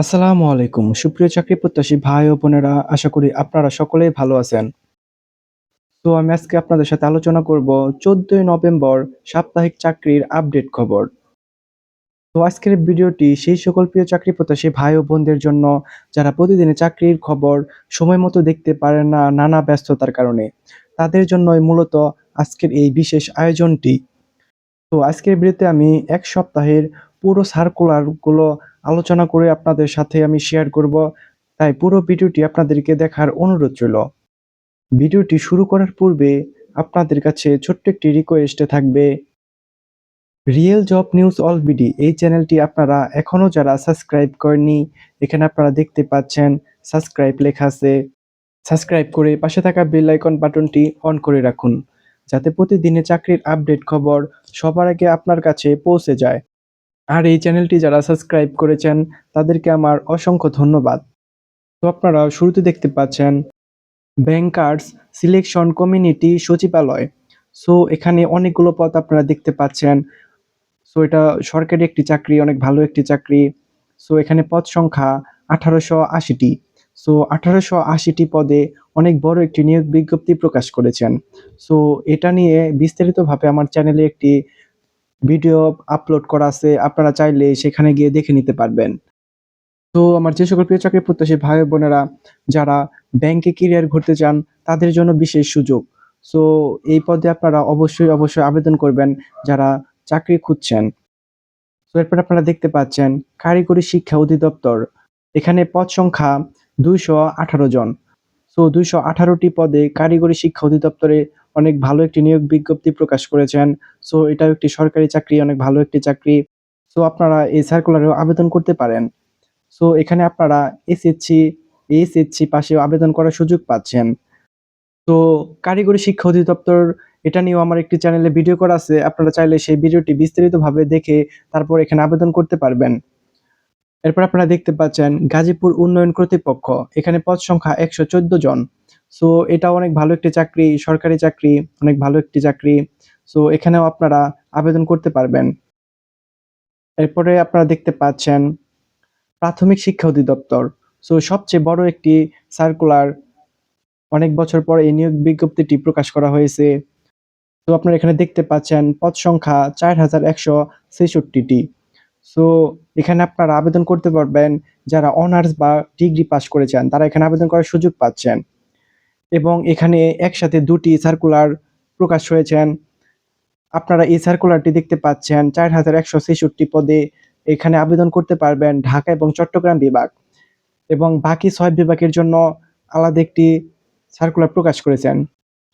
আসসালামু আলাইকুম। সুপ্রিয় চাকরি প্রত্যাশী ভাই ও বোনেরা, আশা করি আপনারা সকলেই ভালো আছেন। তো আমি আজকে আপনাদের সাথে আলোচনা করব চোদ্দই নভেম্বর সাপ্তাহিক চাকরির আপডেট খবর। তো আজকের ভিডিওটি সেই সকল প্রিয় চাকরি প্রত্যাশী ভাই ও বোনদের জন্য, যারা প্রতিদিনের চাকরির খবর সময় মতো দেখতে পারেন না, নানা ব্যস্ততার কারণে, তাদের জন্যই মূলত আজকের এই বিশেষ আয়োজনটি। তো আজকের ভিডিওতে আমি এক সপ্তাহের পুরো সার্কুলারগুলো আলোচনা করে আপনাদের সাথে আমি শেয়ার করব। তাই পুরো ভিডিওটি আপনাদেরকে দেখার অনুরোধ রইল। ভিডিওটি শুরু করার পূর্বে আপনাদের কাছে ছোট্ট একটি রিকোয়েস্টে থাকবে। Real job news all BD এই চ্যানেলটি আপনারা এখনও যারা সাবস্ক্রাইব করেননি, এখানে আপনারা দেখতে পাচ্ছেন সাবস্ক্রাইব লেখা আছে। সাবস্ক্রাইব করে পাশে থাকা বেল আইকন বাটনটি অন করে রাখুন, যাতে প্রতিদিনে চাকরির আপডেট খবর সবার আগে আপনার কাছে পৌঁছে যায়। আর এই চ্যানেলটি যারা সাবস্ক্রাইব করেছেন, তাদেরকে আমার অসংখ্য ধন্যবাদ। তো আপনারা শুরুতে দেখতে পাচ্ছেন ব্যাংকার্স সিলেকশন কমিউনিটি সচিবালয়। সো এখানে অনেকগুলো পদ আপনারা দেখতে পাচ্ছেন। সো এটা সরকারি একটি চাকরি, অনেক ভালো একটি চাকরি। সো এখানে পদ সংখ্যা আঠারোশো আশিটি। সো আঠারোশো আশিটি পদে অনেক বড় একটি নিয়োগ বিজ্ঞপ্তি প্রকাশ করেছেন। সো এটা নিয়ে বিস্তারিতভাবে আমার চ্যানেলে একটি ভিডিও আপলোড করা আছে, আপনারা চাইলে সেখানে গিয়ে দেখে নিতে পারবেন। তো আমার যে সকল প্রিয় চাকরি প্রত্যাশী ভাই বোনেরা, যারা ব্যাংকে ক্যারিয়ার ঘুরতে চান, তাদের জন্য বিশেষ সুযোগ। সো এই পদে আপনারা অবশ্যই অবশ্যই আবেদন করবেন যারা চাকরি খুঁজছেন। তো এরপর আপনারা দেখতে পাচ্ছেন, কারিগরি শিক্ষা অধিদপ্তর। এখানে পদ সংখ্যা দুইশো আঠারো জন। সো দুইশো আঠারোটি পদে কারিগরি শিক্ষা অধিদপ্তরে অনেক ভালো একটি নিয়োগ বিজ্ঞপ্তি প্রকাশ করেছেন। সো এটাও একটি সরকারি চাকরি, অনেক ভালো একটি চাকরি। সো আপনারা এই সার্কুলারেও আবেদন করতে পারেন। সো এখানে আপনারা এসএসসি এইচএসসি পাশেও আবেদন করার সুযোগ পাচ্ছেন। তো কারিগরি শিক্ষা অধিদপ্তর, এটা নিয়েও আমার একটি চ্যানেলে ভিডিও করা আছে। আপনারা চাইলে সেই ভিডিওটি বিস্তারিতভাবে দেখে তারপর এখানে আবেদন করতে পারবেন। এরপর আপনারা দেখতে পাচ্ছেন, গাজীপুর উন্নয়ন কর্তৃপক্ষ। এখানে পদ সংখ্যা একশো চোদ্দ জন। সো এটা অনেক ভালো একটি চাকরি, সরকারি চাকরি, অনেক ভালো একটি চাকরি। সো এখানেও আপনারা আবেদন করতে পারবেন। এরপরে আপনারা দেখতে পাচ্ছেন প্রাথমিক শিক্ষা অধিদপ্তর। সো সবচেয়ে বড় একটি সার্কুলার অনেক বছর পর এই নিয়োগ বিজ্ঞপ্তিটি প্রকাশ করা হয়েছে। তো আপনারা এখানে দেখতে পাচ্ছেন পদ সংখ্যা চার হাজার একশো ছেষট্টিটি। সো এখানে আপনারা আবেদন করতে পারবেন যারা অনার্স বা ডিগ্রি পাস করেছেন, তারা এখানে আবেদন করার সুযোগ পাচ্ছেন। এবং এখানে একসাথে দুটি সার্কুলার প্রকাশ হয়েছেন। আপনারা এই সার্কুলারটি দেখতে পাচ্ছেন, চার হাজার একশো ছেষট্টি পদে এখানে আবেদন করতে পারবেন ঢাকা এবং চট্টগ্রাম বিভাগ। এবং বাকি ছয় বিভাগের জন্য আলাদা একটি সার্কুলার প্রকাশ করেছেন।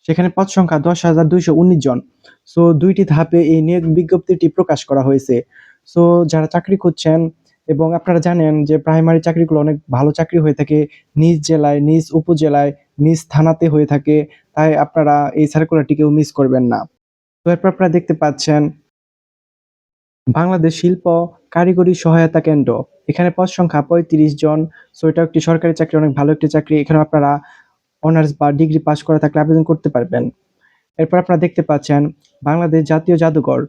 সেখানে পদ সংখ্যা দশ হাজার দুইশো উনিশ জন। সো, দুইটি ধাপে এই নিয়োগ বিজ্ঞপ্তিটি প্রকাশ করা হয়েছে। সো, যারা চাকরি খুঁজছেন এবং আপনারা জানেন যে প্রাইমারি চাকরিগুলো অনেক ভালো চাকরি হয়ে থাকে, নিজ জেলায়, নিজ উপজেলায় নিজ থানাতে হয়ে থাকে, তাই আপনারা এই সার্কুলারটিকেও মিস করবেন না। তো এরপর আপনারা দেখতে পাচ্ছেন, বাংলাদেশ শিল্প কারিগরি সহায়তা কেন্দ্র। এখানে পদ সংখ্যা পঁয়ত্রিশ জন সো এটা একটি সরকারি চাকরি, অনেক ভালো একটি চাকরি। এখানে আপনারা অনার্স বা ডিগ্রি পাস করা থাকলে আবেদন করতে পারবেন। এরপর আপনারা দেখতে পাচ্ছেন, বাংলাদেশ জাতীয় জাদুঘর।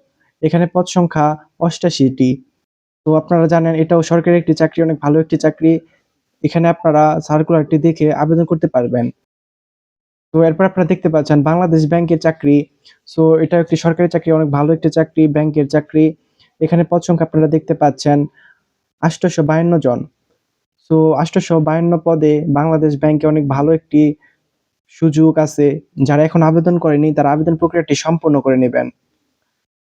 এখানে পদ সংখ্যা অষ্টাশিটি। তো আপনারা জানেন, এটাও সরকারি একটি চাকরি, অনেক ভালো একটি চাকরি। এখানে আপনারা সার্কুলারটি দেখে আবেদন করতে পারবেন। তো এরপর আপনারা দেখতে পাচ্ছেন বাংলাদেশ ব্যাংকের চাকরি। সো এটা একটি সরকারি চাকরি, অনেক ভালো একটি চাকরি, ব্যাংকের চাকরি। এখানে পদ সংখ্যা আপনারা দেখতে পাচ্ছেন আষ্টশো বায়ান্ন জন। সো আষ্টশো বায়ান্ন পদে বাংলাদেশ ব্যাংকে অনেক ভালো একটি সুযোগ আছে। যারা এখন আবেদন করেনি, তারা আবেদন প্রক্রিয়াটি সম্পন্ন করে নেবেন।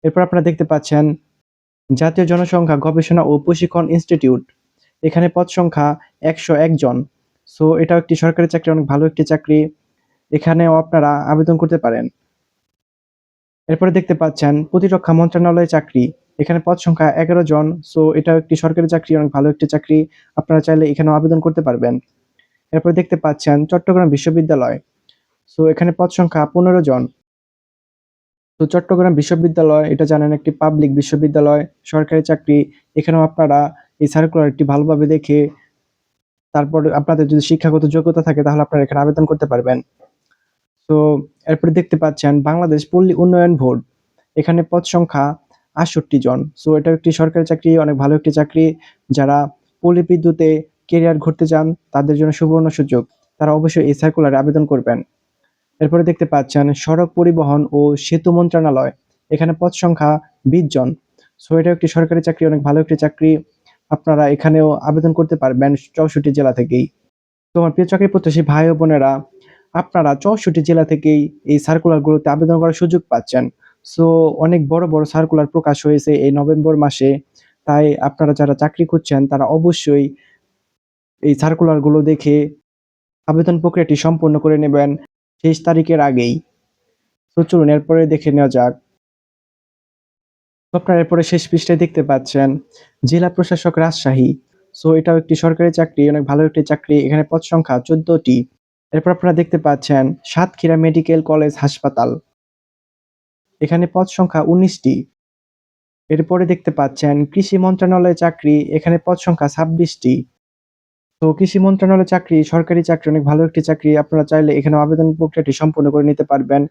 এরপর আপনারা দেখতে পাচ্ছেন জাতীয় জনসংখ্যা গবেষণা ও প্রশিক্ষণ ইনস্টিটিউট। এখানে পদ সংখ্যা একশো একজন সো এটাও একটি সরকারি চাকরি, অনেক ভালো একটি চাকরি। এখানেও আপনারা আবেদন করতে পারেন। এরপরে দেখতে পাচ্ছেন, প্রতিরক্ষা মন্ত্রণালয়ে চাকরি। এখানে পদ সংখ্যা এগারো জন। সো এটাও একটি সরকারি চাকরি, অনেক ভালো একটি চাকরি। আপনারা চাইলে এখানেও আবেদন করতে পারবেন। এরপরে দেখতে পাচ্ছেন, চট্টগ্রাম বিশ্ববিদ্যালয়। সো এখানে পদ সংখ্যা পনেরো জন। তো চট্টগ্রাম বিশ্ববিদ্যালয়, এটা জানেন একটি পাবলিক বিশ্ববিদ্যালয়, সরকারি চাকরি। এখানেও আপনারা এই সার্কুলারটি ভালোভাবে দেখে তারপর আপনাদের যদি শিক্ষাগত যোগ্যতা থাকে, তাহলে আপনারা এখানে আবেদন করতে পারবেন। তো এরপরে দেখতে পাচ্ছেন বাংলাদেশ পল্লী উন্নয়ন বোর্ড। এখানে পদ সংখ্যা আটষট্টি জন। সো এটা একটি সরকারি চাকরি, অনেক ভালো একটি চাকরি। যারা পল্লী বিদ্যুতে কেরিয়ার ঘুরতে চান, তাদের জন্য সুবর্ণ সুযোগ। তারা অবশ্যই এই সার্কুলারে আবেদন করবেন। এরপরে দেখতে পাচ্ছেন সড়ক পরিবহন ও সেতু মন্ত্রণালয়। এখানে পদ সংখ্যা বিশ জন। সো এটা একটি সরকারি চাকরি, অনেক ভালো একটি চাকরি। আপনারা এখানেও আবেদন করতে পারবেন চৌষট্টি জেলা থেকেই। তো আমার প্রিয় চাকরি প্রত্যাশী ভাই বোনেরা, আপনারা চৌষট্টি জেলা থেকেই এই সার্কুলারগুলোতে আবেদন করার সুযোগ পাচ্ছেন। সো অনেক বড় বড় সার্কুলার প্রকাশ হয়েছে এই নভেম্বর মাসে। তাই আপনারা যারা চাকরি খুঁজছেন, তারা অবশ্যই এই সার্কুলারগুলো দেখে আবেদন প্রক্রিয়াটি সম্পন্ন করে নেবেন শেষ তারিখের আগেই। তো চলুন, এরপরে দেখে নেওয়া যাক। আপনারা এরপরে শেষ পৃষ্ঠায় দেখতে পাচ্ছেন, জেলা প্রশাসক রাজশাহী। সো এটাও একটি সরকারি চাকরি, অনেক ভালো একটি চাকরি, এখানে পদ সংখ্যা চোদ্দটি। এরপর আপনারা দেখতে পাচ্ছেন, সাতক্ষীরা মেডিকেল কলেজ হাসপাতাল। এখানে পদ সংখ্যা উনিশটি। এরপরে দেখতে পাচ্ছেন, কৃষি মন্ত্রণালয় চাকরি, এখানে পদ সংখ্যা ছাব্বিশটি। তো কৃষি মন্ত্রণালয় চাকরি, সরকারি চাকরি, অনেক ভালো একটি চাকরি, আপনারা চাইলে এখানে আবেদন প্রক্রিয়াটি সম্পূর্ণ করে নিতে পারবেন।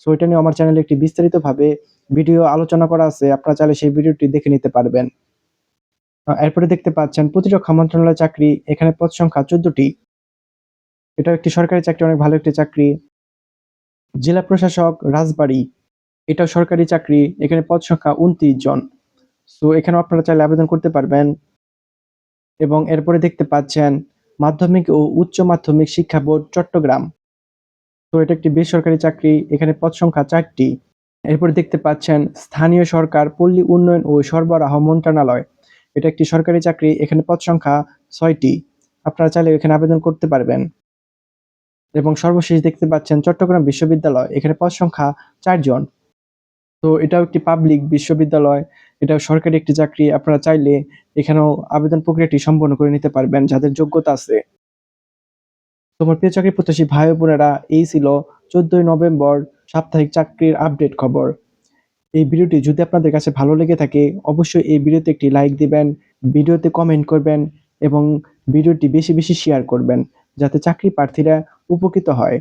সো এটা নিয়ে আমার চ্যানেলে একটি বিস্তারিতভাবে ভিডিও আলোচনা করা আছে। আপনারা চাইলে সেই ভিডিওটি দেখে নিতে পারবেন। এরপরে দেখতে পাচ্ছেন, প্রতিরক্ষা মন্ত্রণালয় চাকরি, এখানে পদ সংখ্যা চোদ্দটি। এটা একটি সরকারি চাকরি, অনেক ভালো একটি চাকরি। জেলা প্রশাসক, রাজবাড়ী, এটাও সরকারি চাকরি, এখানে পদ সংখ্যা উনত্রিশ জন। সো এখানে আপনারা চাইলে আবেদন করতে পারবেন। এবং এরপরে দেখতে পাচ্ছেন, মাধ্যমিক ও উচ্চ মাধ্যমিক শিক্ষা বোর্ড, চট্টগ্রাম। তো এটা একটি বেসরকারি চাকরি, এখানে পদ সংখ্যা চারটি। এরপরে দেখতে পাচ্ছেন, স্থানীয় সরকার, পল্লী উন্নয়ন ও সরবরাহ মন্ত্রণালয়। এটা একটি সরকারি চাকরি, এখানে পদ সংখ্যা ছয়টি। আপনারা চাইলে এখানে আবেদন করতে পারবেন। এবং সর্বশেষ দেখতে পাচ্ছেন, চট্টগ্রাম বিশ্ববিদ্যালয়, এখানে পদ সংখ্যা চারজন। তো এটাও একটি পাবলিক বিশ্ববিদ্যালয়, এটাও সরকারি একটি চাকরি। আপনারা চাইলে এখানেও আবেদন প্রক্রিয়াটি সম্পন্ন করে নিতে পারবেন, যাদের যোগ্যতা আছে। তোমার প্রিয় চাকরি প্রত্যাশী ভাই বোনেরা, এই ছিল চোদ্দই নভেম্বর সাপ্তাহিক চাকরির আপডেট খবর। এই ভিডিওটি যদি আপনাদের কাছে ভালো লেগে থাকে, অবশ্যই এই ভিডিওতে একটি লাইক দিবেন, ভিডিওতে কমেন্ট করবেন এবং ভিডিওটি বেশি বেশি শেয়ার করবেন, যাতে চাকরি প্রার্থীরা উপকৃত হয়।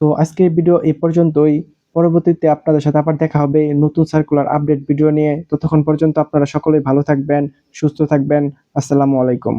তো আজকের ভিডিও এই পর্যন্তই। পরবর্তীতে আপনাদের সাথে আবার দেখা হবে নতুন সার্কুলার আপডেট ভিডিও নিয়ে। ততক্ষণ পর্যন্ত আপনারা সকলেই ভালো থাকবেন, সুস্থ থাকবেন। আসসালামু আলাইকুম।